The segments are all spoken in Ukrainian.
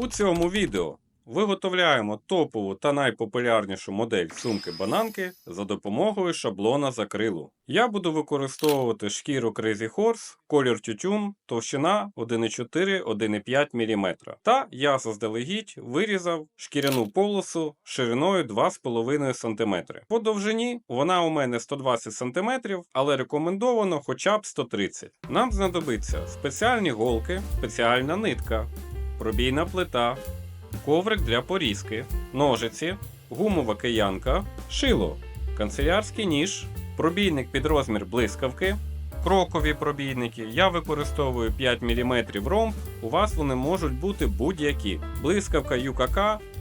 У цьому відео виготовляємо топову та найпопулярнішу модель сумки бананки за допомогою шаблона з акрилу. Я буду використовувати шкіру Crazy Horse, колір тютюн, товщина 1,4-1,5 мм. Та я заздалегідь вирізав шкіряну полосу шириною 2,5 см. По довжині вона у мене 120 см, але рекомендовано хоча б 130 Нам знадобиться спеціальні голки, спеціальна нитка, пробійна плита, коврик для порізки, ножиці, гумова киянка, шило, канцелярський ніж, пробійник під розмір блискавки, крокові пробійники. Я використовую 5 мм ромб, у вас вони можуть бути будь-які. Блискавка ЮКК,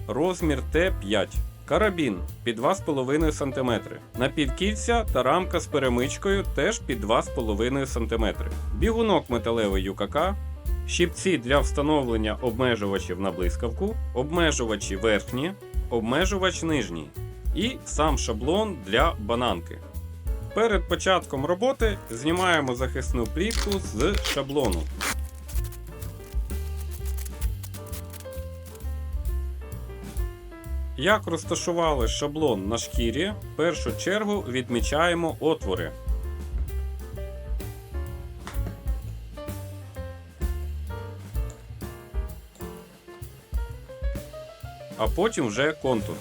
розмір Т5. Карабін під 2,5 см. Напівкільця та рамка з перемичкою теж під 2,5 см. Бігунок металевий ЮКК, щипці для встановлення обмежувачів на блискавку, обмежувачі верхні, обмежувач нижній і сам шаблон для бананки. Перед початком роботи знімаємо захисну плівку з шаблону. Як розташували шаблон на шкірі, в першу чергу відмічаємо отвори. А потім вже контур.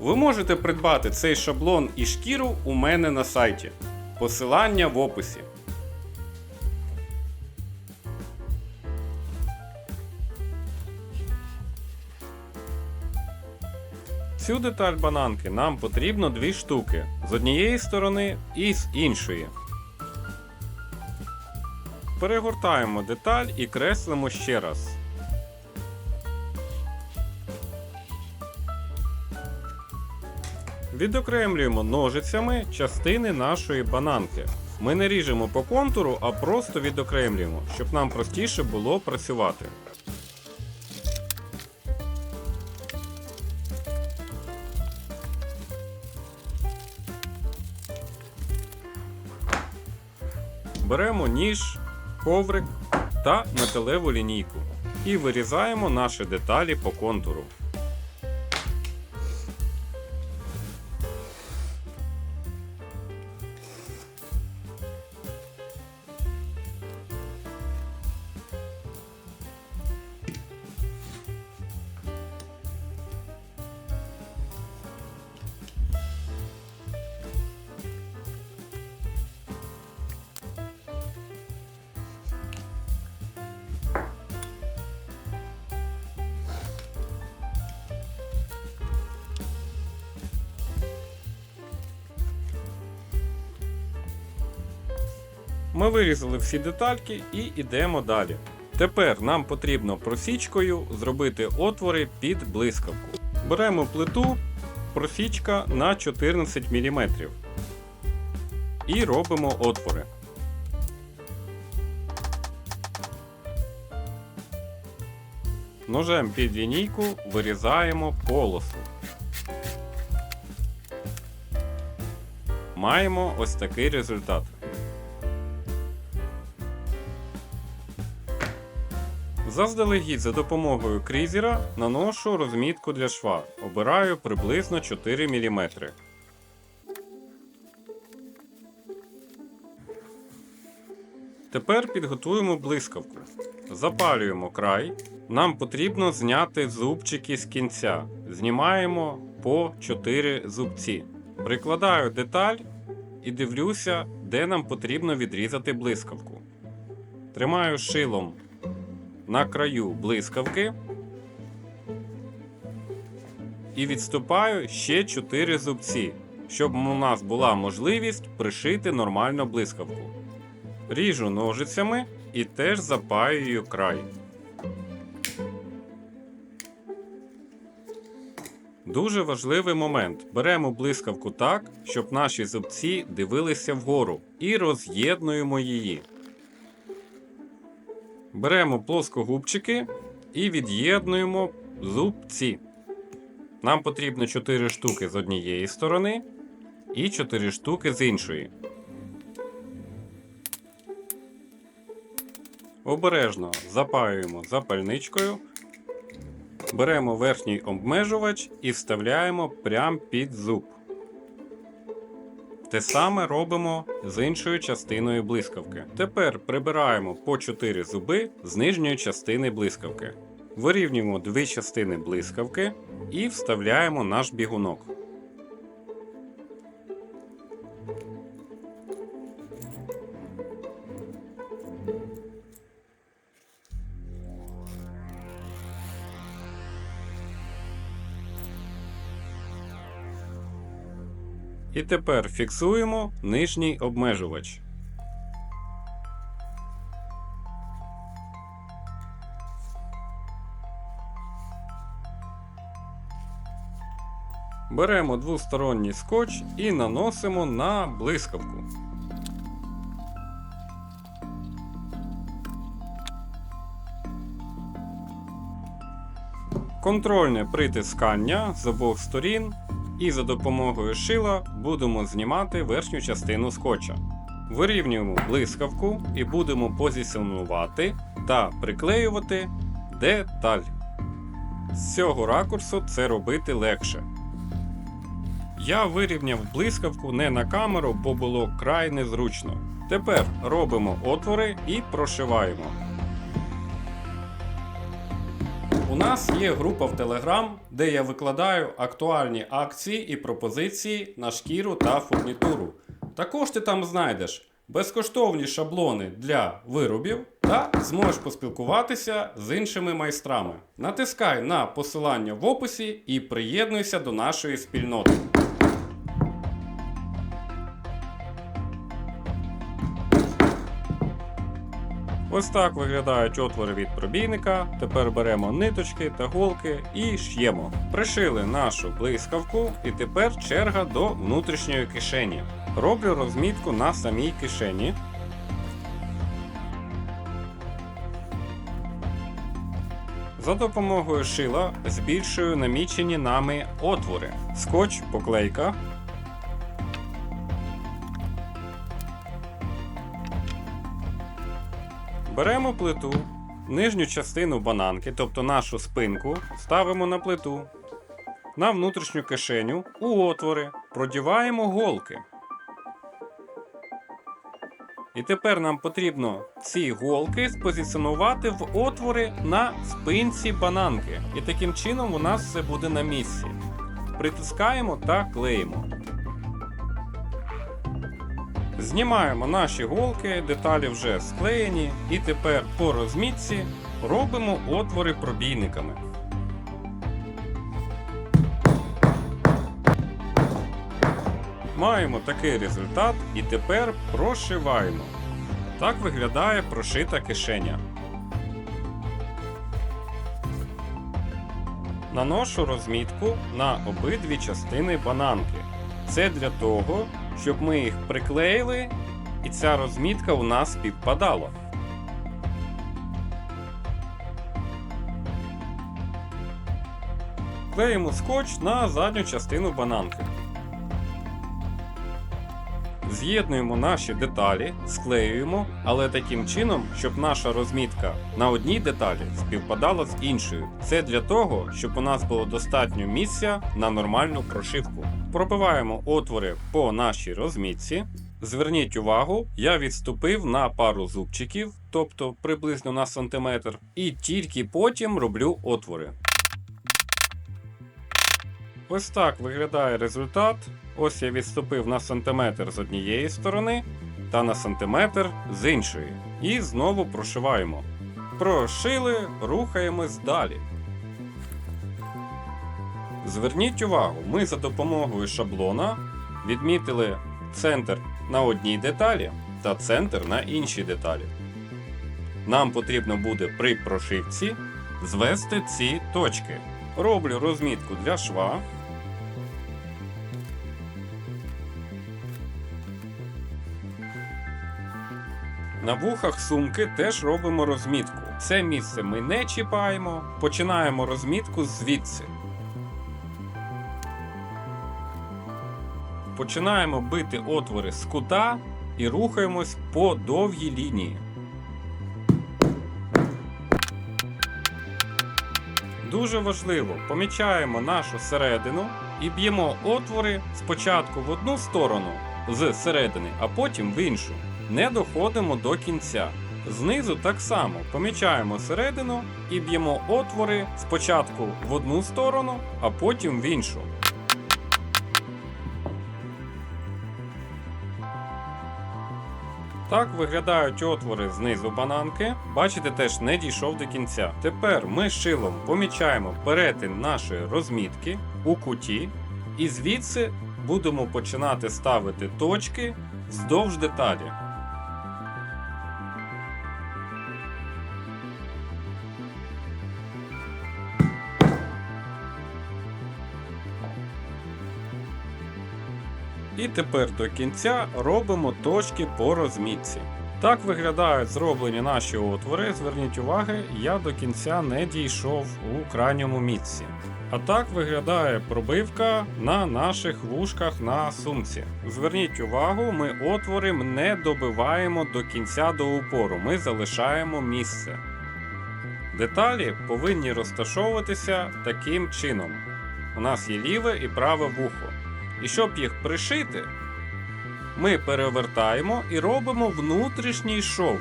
Ви можете придбати цей шаблон і шкіру у мене на сайті. Посилання в описі. Цю деталь бананки нам потрібно дві штуки з однієї сторони і з іншої. Перегортаємо деталь і креслимо ще раз. Відокремлюємо ножицями частини нашої бананки. Ми не ріжемо по контуру, а просто відокремлюємо, щоб нам простіше було працювати. Беремо ніж, коврик та металеву лінійку і вирізаємо наші деталі по контуру. Ми вирізали всі детальки і йдемо далі. Тепер нам потрібно просічкою зробити отвори під блискавку. Беремо плиту, просічка на 14 мм. І робимо отвори. Ножем під лінійку вирізаємо полосу. Маємо ось такий результат. Заздалегідь за допомогою крізера наношу розмітку для шва. Обираю приблизно 4 мм. Тепер підготуємо блискавку. Запалюємо край. Нам потрібно зняти зубчики з кінця. Знімаємо по 4 зубці. Прикладаю деталь і дивлюся, де нам потрібно відрізати блискавку. Тримаю шилом на краю блискавки і відступаю ще 4 зубці, щоб у нас була можливість пришити нормально блискавку. Ріжу ножицями і теж запаюю край. Дуже важливий момент. Беремо блискавку так, щоб наші зубці дивилися вгору, і роз'єднуємо її. Беремо плоскогубчики і від'єднуємо зубці. Нам потрібно 4 штуки з однієї сторони і 4 штуки з іншої. Обережно запаюємо запальничкою. Беремо верхній обмежувач і вставляємо прямо під зуб. Те саме робимо з іншою частиною блискавки. Тепер прибираємо по 4 зуби з нижньої частини блискавки. Вирівнюємо дві частини блискавки і вставляємо наш бігунок. Тепер фіксуємо нижній обмежувач. Беремо двосторонній скотч і наносимо на блискавку. Контрольне притискання з обох сторін і за допомогою шила будемо знімати верхню частину скотча. Вирівнюємо блискавку і будемо позиціонувати та приклеювати деталь. З цього ракурсу це робити легше. Я вирівняв блискавку не на камеру, бо було край незручно. Тепер робимо отвори і прошиваємо. Нас є група в Telegram, де я викладаю актуальні акції і пропозиції на шкіру та фурнітуру. Також ти там знайдеш безкоштовні шаблони для виробів та зможеш поспілкуватися з іншими майстрами. Натискай на посилання в описі і приєднуйся до нашої спільноти. Ось так виглядають отвори від пробійника. Тепер беремо ниточки та голки і ш'ємо. Пришили нашу блискавку, і тепер черга до внутрішньої кишені. Роблю розмітку на самій кишені. За допомогою шила збільшую намічені нами отвори. Скотч, поклейка. Беремо плиту, нижню частину бананки, тобто нашу спинку, ставимо на плиту. На внутрішню кишеню у отвори продіваємо голки. І тепер нам потрібно ці голки спозиціонувати в отвори на спинці бананки. І таким чином у нас все буде на місці. Притискаємо та клеїмо. Знімаємо наші голки, деталі вже склеєні, і тепер по розмітці робимо отвори пробійниками. Маємо такий результат і тепер прошиваємо. Так виглядає прошита кишеня. Наношу розмітку на обидві частини бананки. Це для того, щоб ми їх приклеїли і ця розмітка у нас підпадала. Клеїмо скотч на задню частину бананки. З'єднуємо наші деталі, склеюємо, але таким чином, щоб наша розмітка на одній деталі співпадала з іншою. Це для того, щоб у нас було достатньо місця на нормальну прошивку. Пробиваємо отвори по нашій розмітці. Зверніть увагу, я відступив на пару зубчиків, тобто приблизно на сантиметр, і тільки потім роблю отвори. Ось так виглядає результат. Ось я відступив на сантиметр з однієї сторони та на сантиметр з іншої. І знову прошиваємо. Прошили, рухаємось далі. Зверніть увагу, ми за допомогою шаблона відмітили центр на одній деталі та центр на іншій деталі. Нам потрібно буде при прошивці звести ці точки. Роблю розмітку для шва. На вухах сумки теж робимо розмітку. Це місце ми не чіпаємо, починаємо розмітку звідси. Починаємо бити отвори з кута і рухаємось по довгій лінії. Дуже важливо помічаємо нашу середину і б'ємо отвори спочатку в одну сторону з середини, а потім в іншу. Не доходимо до кінця. Знизу так само помічаємо середину і б'ємо отвори спочатку в одну сторону, а потім в іншу. Так виглядають отвори знизу бананки. Бачите, теж не дійшов до кінця. Тепер ми шилом помічаємо перетин нашої розмітки у куті, і звідси будемо починати ставити точки вздовж деталі. І тепер до кінця робимо точки по розмітці. Так виглядають зроблені наші отвори. Зверніть уваги, я до кінця не дійшов у крайньому місці. А так виглядає пробивка на наших вушках на сумці. Зверніть увагу, ми отвори не добиваємо до кінця до упору, ми залишаємо місце. Деталі повинні розташовуватися таким чином. У нас є ліве і праве вухо. І щоб їх пришити, ми перевертаємо і робимо внутрішній шов.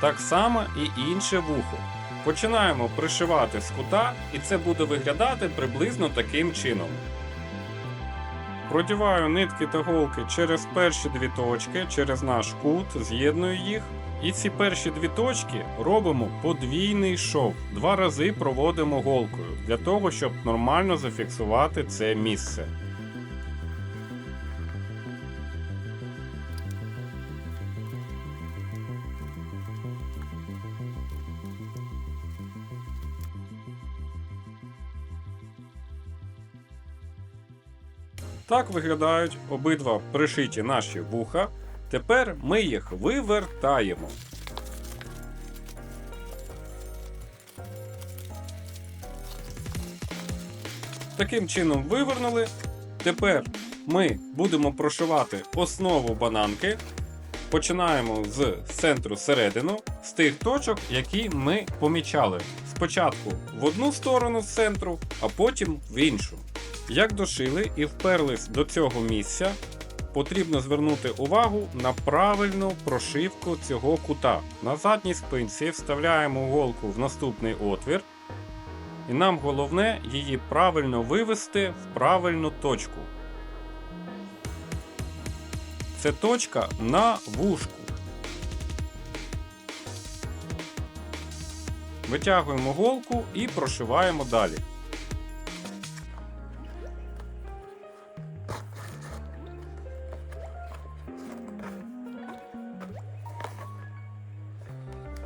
Так само і інше вухо. Починаємо пришивати з кута, і це буде виглядати приблизно таким чином. Продіваю нитки та голки через перші дві точки, через наш кут, з'єдную їх. І ці перші дві точки робимо подвійний шов. Два рази проводимо голкою для того, щоб нормально зафіксувати це місце. Так виглядають обидва пришиті наші вуха. Тепер ми їх вивертаємо. Таким чином вивернули. Тепер ми будемо прошивати основу бананки. Починаємо з центру середину, з тих точок, які ми помічали. Спочатку в одну сторону з центру, а потім в іншу. Як дошили і вперлись до цього місця, потрібно звернути увагу на правильну прошивку цього кута. На задній спинці вставляємо голку в наступний отвір, і нам головне її правильно вивести в правильну точку. Це точка на вушку. Витягуємо голку і прошиваємо далі.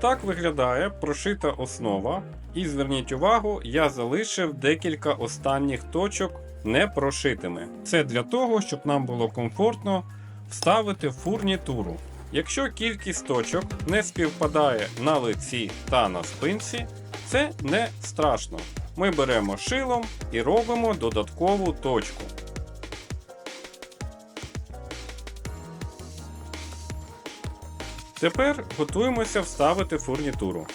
Так виглядає прошита основа. І зверніть увагу, я залишив декілька останніх точок не прошитими. Це для того, щоб нам було комфортно вставити фурнітуру. Якщо кількість точок не співпадає на лиці та на спинці, це не страшно. Ми беремо шилом і робимо додаткову точку. Тепер готуємося вставити фурнітуру.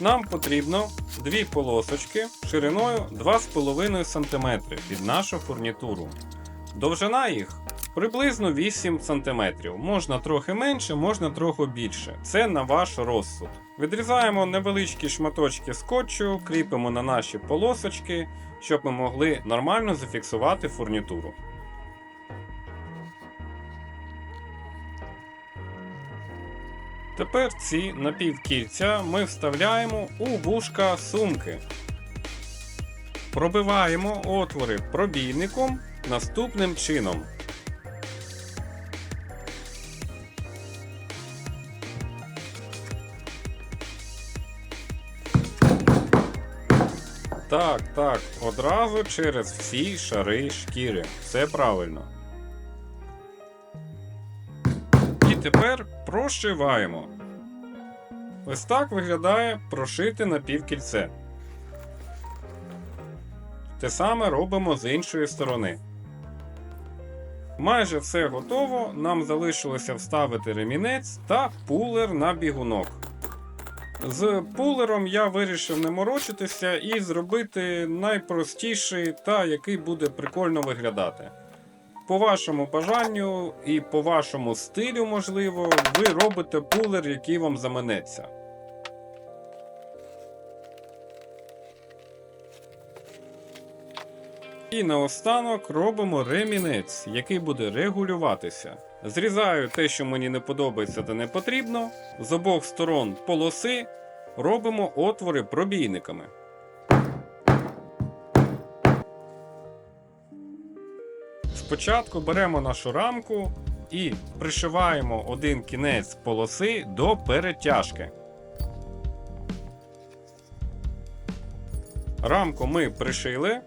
Нам потрібно дві полосочки шириною 2,5 см під нашу фурнітуру. Довжина їх приблизно 8 см. Можна трохи менше, можна трохи більше. Це на ваш розсуд. Відрізаємо невеличкі шматочки скотчу, кріпимо на наші полосочки, щоб ми могли нормально зафіксувати фурнітуру. Тепер ці напівкільця ми вставляємо у вушка сумки. Пробиваємо отвори пробійником наступним чином. Так, так, одразу через всі шари шкіри. Все правильно. Тепер прошиваємо. Ось так виглядає прошите напівкільце. Те саме робимо з іншої сторони. Майже все готово, нам залишилося вставити ремінець та пулер на бігунок. З пулером я вирішив не морочитися і зробити найпростіший та який буде прикольно виглядати. По вашому бажанню і по вашому стилю, можливо, ви робите пулер, який вам заманеться. І наостанок робимо ремінець, який буде регулюватися. Зрізаю те, що мені не подобається та не потрібно. З обох сторон полоси робимо отвори пробійниками. Спочатку беремо нашу рамку і пришиваємо один кінець полоси до перетяжки. Рамку ми пришили.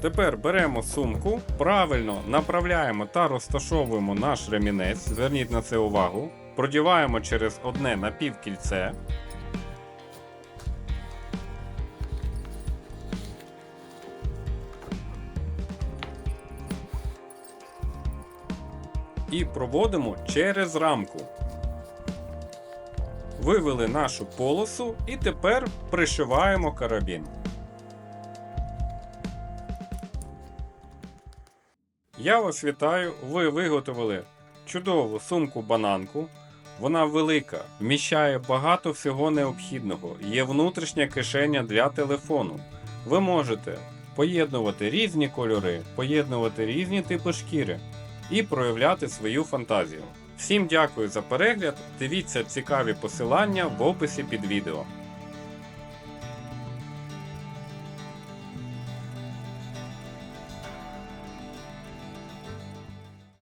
Тепер беремо сумку, правильно направляємо та розташовуємо наш ремінець. Зверніть на це увагу. Продіваємо через одне напівкільце. І проводимо через рамку. Вивели нашу полосу і тепер пришиваємо карабін. Я вас вітаю, ви виготовили чудову сумку-бананку. Вона велика, вміщає багато всього необхідного, є внутрішня кишеня для телефону. Ви можете поєднувати різні кольори, поєднувати різні типи шкіри і проявляти свою фантазію. Всім дякую за перегляд, дивіться цікаві посилання в описі під відео.